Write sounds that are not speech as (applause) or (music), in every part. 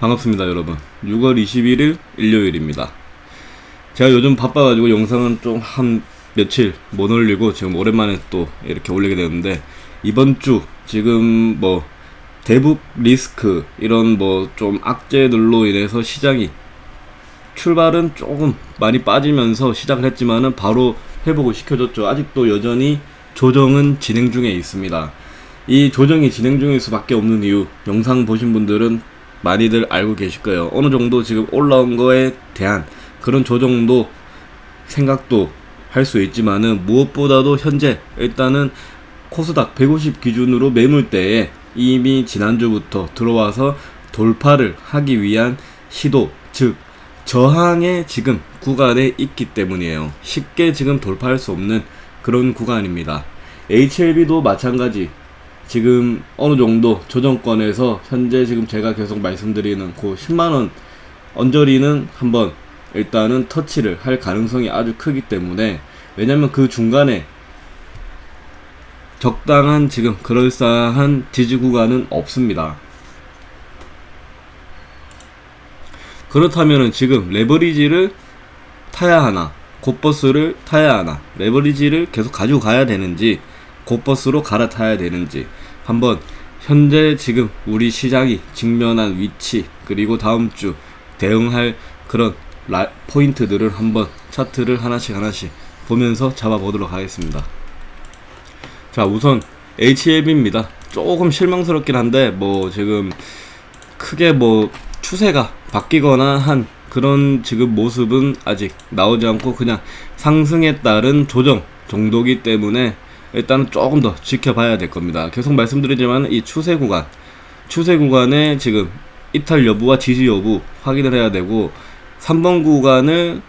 반갑습니다, 여러분. 6월 21일 일요일입니다. 제가 요즘 바빠가지고 영상은 좀 한 며칠 못 올리고 지금 오랜만에 또 이렇게 올리게 되는데 이번 주 지금 뭐 대북 리스크 이런 뭐 좀 악재들로 인해서 시장이 출발은 조금 많이 빠지면서 시작을 했지만은 바로 회복을 시켜줬죠. 아직도 여전히 조정은 진행 중에 있습니다. 이 조정이 진행 중일 수밖에 없는 이유 영상 보신 분들은 많이들 알고 계실 거예요. 어느 정도 지금 올라온 거에 대한 그런 조정도 생각도 할 수 있지만은 무엇보다도 현재 일단은 코스닥 150 기준으로 매물대에 이미 지난주부터 들어와서 돌파를 하기 위한 시도 즉 저항의 지금 구간에 있기 때문이에요. 쉽게 지금 돌파할 수 없는 그런 구간입니다. HLB도 마찬가지. 지금 어느 정도 조정권에서 현재 지금 제가 계속 말씀드리는 그 10만원 언저리는 한번 일단은 터치를 할 가능성이 아주 크기 때문에 왜냐면 그 중간에 적당한 지금 그럴싸한 지지 구간은 없습니다. 그렇다면은 지금 레버리지를 타야 하나, 곧버스를 타야 하나, 레버리지를 계속 가지고 가야 되는지, 곧버스로 갈아타야 되는지, 한번 현재 지금 우리 시장이 직면한 위치, 그리고 다음 주 대응할 그런 라, 포인트들을 한번 차트를 하나씩 하나씩 보면서 잡아보도록 하겠습니다. 자, 우선 HLB입니다. 조금 실망스럽긴 한데, 뭐, 지금 크게 뭐 추세가 바뀌거나 한 그런 지금 모습은 아직 나오지 않고 그냥 상승에 따른 조정 정도기 때문에 일단 조금 더 지켜봐야 될 겁니다. 계속 말씀드리지만 이 추세 구간, 추세 구간에 지금 이탈 여부와 지지 여부 확인을 해야 되고 3번 구간을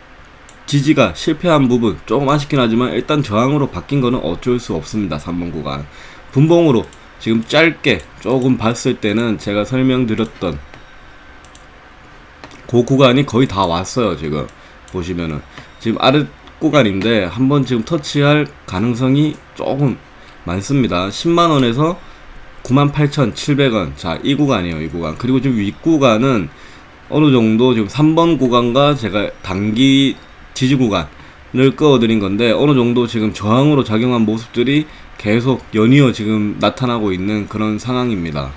지지가 실패한 부분 조금 아쉽긴 하지만 일단 저항으로 바뀐 거는 어쩔 수 없습니다. 3번 구간. 분봉으로 지금 짧게 조금 봤을 때는 제가 설명드렸던 그 구간이 거의 다 왔어요. 지금 보시면은 지금 아랫 구간인데 한번 지금 터치할 가능성이 조금 많습니다. 10만 원에서 98,700원. 자, 이 구간이에요. 이 구간. 그리고 지금 윗 구간은 어느 정도 지금 3번 구간과 제가 단기 지지 구간을 끌어드린 건데 어느 정도 지금 저항으로 작용한 모습들이 계속 연이어 지금 나타나고 있는 그런 상황입니다.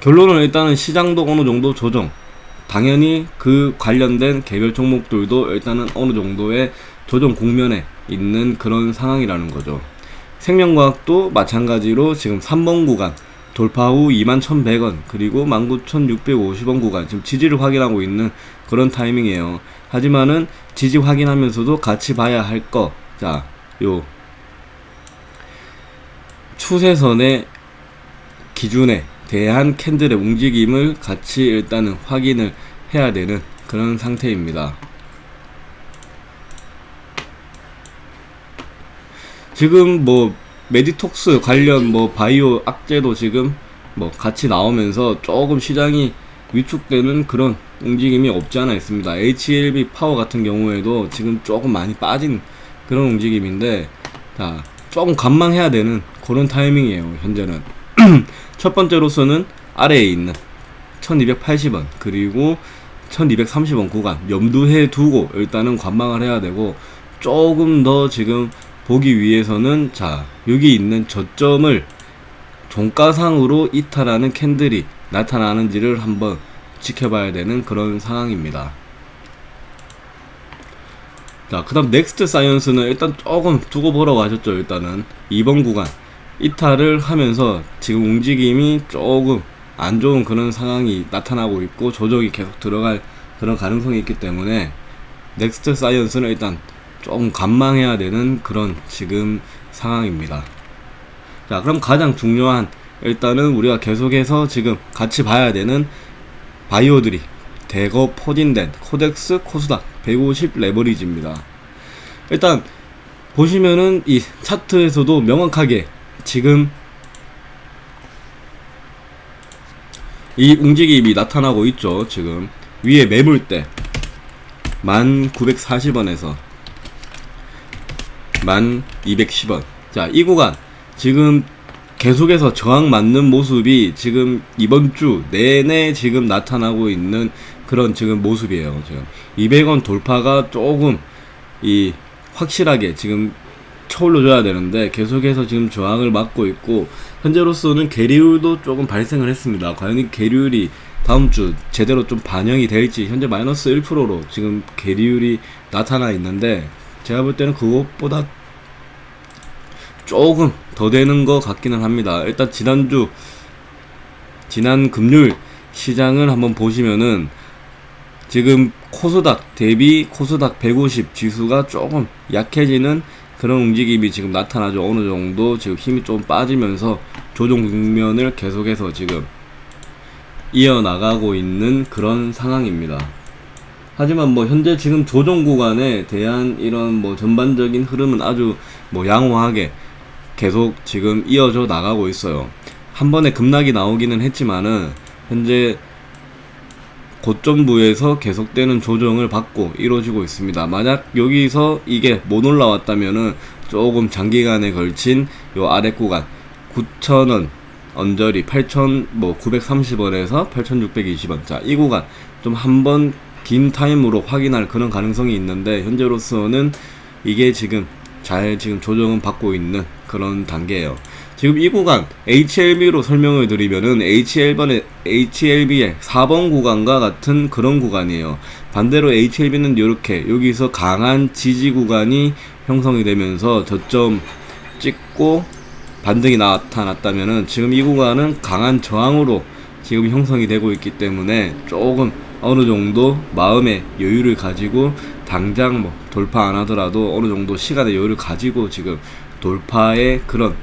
결론은 일단은 시장도 어느 정도 조정. 당연히 그 관련된 개별 종목들도 일단은 어느 정도의 조정 국면에 있는 그런 상황이라는 거죠. 생명과학도 마찬가지로 지금 3번 구간 돌파 후 21,100원 그리고 19,650원 구간 지금 지지를 확인하고 있는 그런 타이밍이에요. 하지만은 지지 확인하면서도 같이 봐야 할 거. 자, 요 추세선의 기준에 대한 캔들의 움직임을 같이 일단은 확인을 해야 되는 그런 상태입니다. 지금 뭐 메디톡스 관련 뭐 바이오 악재도 지금 뭐 같이 나오면서 조금 시장이 위축되는 그런 움직임이 없지 않아 있습니다. HLB 파워 같은 경우에도 지금 조금 많이 빠진 그런 움직임인데 자 조금 관망해야 되는 그런 타이밍이에요 현재는 (clears throat) 첫 번째로서는 아래에 있는 1280원 그리고 1230원 구간 염두해 두고 일단은 관망을 해야 되고 조금 더 지금 보기 위해서는 자 여기 있는 저점을 종가상으로 이탈하는 캔들이 나타나는지를 한번 지켜봐야 되는 그런 상황입니다. 자, 그 다음 넥스트 사이언스는 일단 조금 두고 보러 가셨죠, 일단은. 2번 구간. 이탈을 하면서 지금 움직임이 조금 안 좋은 그런 상황이 나타나고 있고 조정이 계속 들어갈 그런 가능성이 있기 때문에 넥스트 사이언스는 일단 조금 관망해야 되는 그런 지금 상황입니다. 자, 그럼 가장 중요한 일단은 우리가 계속해서 지금 같이 봐야 되는 바이오들이 대거 포진된 코덱스 코스닥 150 레버리지입니다. 일단 보시면은 이 차트에서도 명확하게 지금 이 움직임이 나타나고 있죠. 지금 위에 매물대 1940원에서 1210원. 자, 이 구간 지금 계속해서 저항 맞는 모습이 지금 이번 주 내내 지금 나타나고 있는 그런 지금 모습이에요. 지금 200원 돌파가 조금 이 확실하게 지금 쳐올려줘야 되는데 계속해서 지금 저항을 맞고 있고 현재로서는 계리율도 조금 발생을 했습니다. 과연 이 계리율이 다음 주 제대로 좀 반영이 될지 현재 마이너스 1%로 지금 계리율이 나타나 있는데 제가 볼 때는 그것보다 조금 더 되는 것 같기는 합니다. 일단 지난주 지난 금요일 시장을 한번 보시면은 지금 코스닥 대비 코스닥 150 지수가 조금 약해지는 그런 움직임이 지금 나타나죠. 어느 정도 지금 힘이 좀 빠지면서 조정 국면을 계속해서 지금 이어나가고 있는 그런 상황입니다. 하지만 뭐 현재 지금 조정 구간에 대한 이런 뭐 전반적인 흐름은 아주 뭐 양호하게 계속 지금 이어져 나가고 있어요. 한 번에 급락이 나오기는 했지만은 현재 고점부에서 계속되는 조정을 받고 이루어지고 있습니다. 만약 여기서 이게 못 올라왔다면은 조금 장기간에 걸친 요 아래 구간 9,000원 언저리 8,000뭐 930원에서 8,620원 자 이 구간 좀 한번 긴 타임으로 확인할 그런 가능성이 있는데 현재로서는 이게 지금 잘 지금 조정은 받고 있는 그런 단계예요. 지금 이 구간 HLB로 설명을 드리면은 HL번의 HLB의 4번 구간과 같은 그런 구간이에요. 반대로 HLB는 이렇게 여기서 강한 지지 구간이 형성이 되면서 저점 찍고 반등이 나타났다면은 지금 이 구간은 강한 저항으로 지금 형성이 되고 있기 때문에 조금 어느 정도 마음의 여유를 가지고 당장 뭐 돌파 안 하더라도 어느 정도 시간의 여유를 가지고 지금 돌파의 그런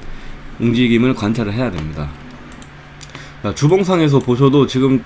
움직임을 관찰을 해야 됩니다. 자, 주봉상에서 보셔도 지금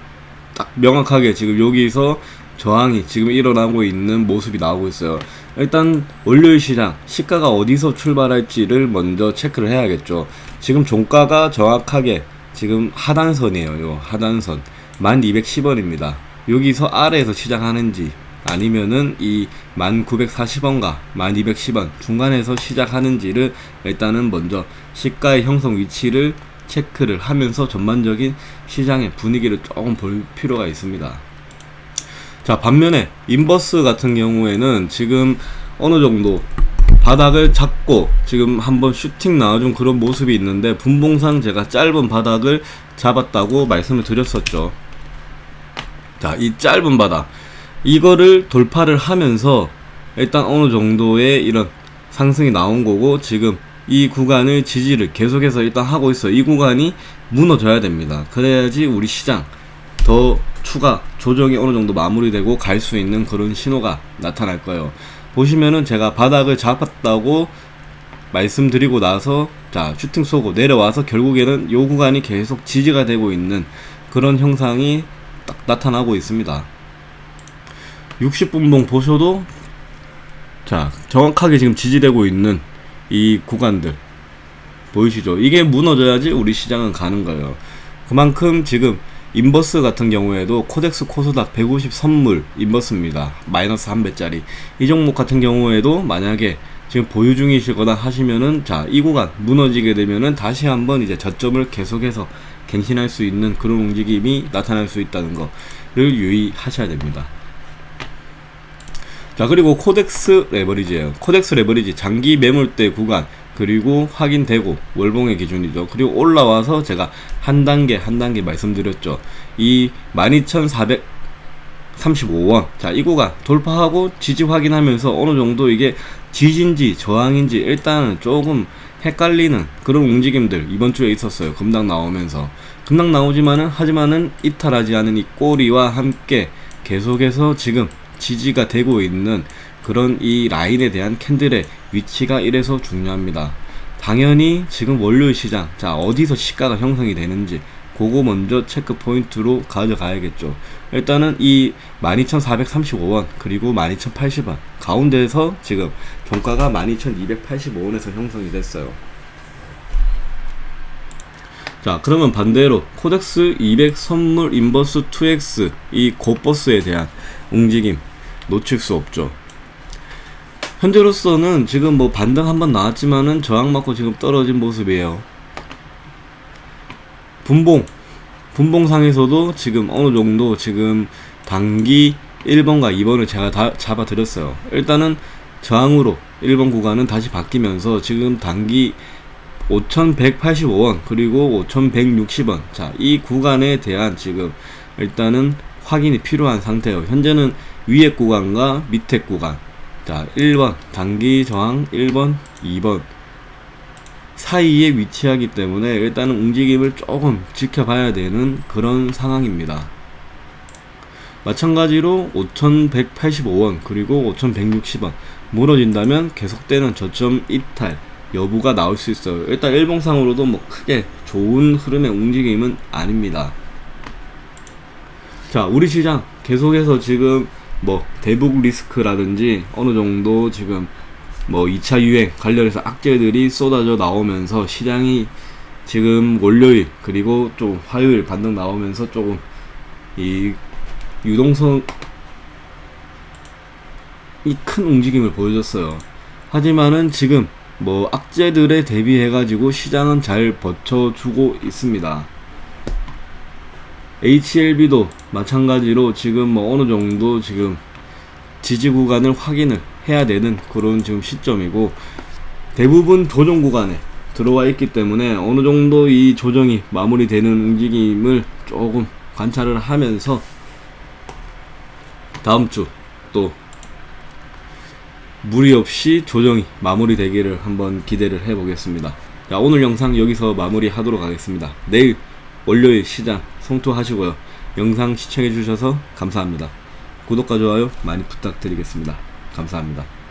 딱 명확하게 지금 여기서 저항이 지금 일어나고 있는 모습이 나오고 있어요. 일단 월요일 시장 시가가 어디서 출발할지를 먼저 체크를 해야겠죠. 지금 종가가 정확하게 지금 하단선이에요. 요 하단선 1210원입니다. 여기서 아래에서 시작하는지 아니면은 이 1940원과 1210원 중간에서 시작하는지를 일단은 먼저 시가의 형성 위치를 체크를 하면서 전반적인 시장의 분위기를 조금 볼 필요가 있습니다. 자, 반면에 인버스 같은 경우에는 지금 어느 정도 바닥을 잡고 지금 한번 슈팅 나와준 그런 모습이 있는데 분봉상 제가 짧은 바닥을 잡았다고 말씀을 드렸었죠. 자, 이 짧은 바닥 이거를 돌파를 하면서 일단 어느 정도의 이런 상승이 나온 거고 지금 이 구간을 지지를 계속해서 일단 하고 있어요. 이 구간이 무너져야 됩니다. 그래야지 우리 시장 더 추가 조정이 어느 정도 마무리되고 갈 수 있는 그런 신호가 나타날 거예요. 보시면은 제가 바닥을 잡았다고 말씀드리고 나서 자 슈팅 쏘고 내려와서 결국에는 요 구간이 계속 지지가 되고 있는 그런 형상이 딱 나타나고 있습니다. 60분봉 보셔도 자 정확하게 지금 지지되고 있는 이 구간들 보이시죠? 이게 무너져야지 우리 시장은 가는 거예요. 그만큼 지금 인버스 같은 경우에도 코덱스 코스닥 150 선물 인버스입니다. 마이너스 한 배짜리. 이 종목 같은 경우에도 만약에 지금 보유 중이시거나 하시면은 자, 이 구간 무너지게 되면은 다시 한번 이제 저점을 계속해서 갱신할 수 있는 그런 움직임이 나타날 수 있다는 거를 유의하셔야 됩니다. 자, 그리고 코덱스 레버리지예요. 코덱스 레버리지 장기 매물대 구간 그리고 확인되고 월봉의 기준이죠. 그리고 올라와서 제가 한 단계 한 단계 말씀드렸죠. 이 12,435원. 자, 이 구간 돌파하고 지지 확인하면서 어느 정도 이게 지진지 저항인지 일단은 조금 헷갈리는 그런 움직임들 이번 주에 있었어요. 금당 나오면서. 금당 나오지만은 하지만은 이탈하지 않은 이 꼬리와 함께 계속해서 지금 지지가 되고 있는 그런 이 라인에 대한 캔들의 위치가 이래서 중요합니다. 당연히 지금 월요일 시장, 자, 어디서 시가가 형성이 되는지, 그거 먼저 체크 포인트로 가져가야겠죠. 일단은 이 12,435원, 그리고 12,080원, 가운데에서 지금 종가가 12,285원에서 형성이 됐어요. 자, 그러면 반대로 코덱스 200 선물 인버스 2X 이 고버스에 대한 움직임 놓칠 수 없죠. 현재로서는 지금 뭐 반등 한번 나왔지만은 저항 맞고 지금 떨어진 모습이에요. 분봉 분봉상에서도 지금 어느 정도 지금 단기 1번과 2번을 제가 다 잡아 드렸어요. 일단은 저항으로 1번 구간은 다시 바뀌면서 지금 단기 5,185원 그리고 5,160원 자 이 구간에 대한 지금 일단은 확인이 필요한 상태예요 현재는 위에 구간과 밑에 구간 자 1번 단기 저항 1번 2번 사이에 위치하기 때문에 일단은 움직임을 조금 지켜봐야 되는 그런 상황입니다 마찬가지로 5,185원 그리고 5,160원 무너진다면 계속되는 저점 이탈 여부가 나올 수 있어요. 일단 일봉상으로도 뭐 크게 좋은 흐름의 움직임은 아닙니다. 자, 우리 시장 계속해서 지금 뭐 대북 리스크라든지 어느 정도 지금 뭐 2차 유행 관련해서 악재들이 쏟아져 나오면서 시장이 지금 월요일 그리고 좀 화요일 반등 나오면서 조금 이 유동성 이 큰 움직임을 보여줬어요. 하지만은 지금 뭐 악재들에 대비해 가지고 시장은 잘 버텨주고 있습니다. HLB도 마찬가지로 지금 뭐 어느 정도 지금 지지 구간을 확인을 해야 되는 그런 지금 시점이고 대부분 조정 구간에 들어와 있기 때문에 어느 정도 이 조정이 마무리되는 움직임을 조금 관찰을 하면서 다음 주 또 무리 없이 조정이 마무리되기를 한번 기대를 해보겠습니다. 자, 오늘 영상 여기서 마무리하도록 하겠습니다. 내일 월요일 시장 성투하시고요. 영상 시청해주셔서 감사합니다. 구독과 좋아요 많이 부탁드리겠습니다. 감사합니다.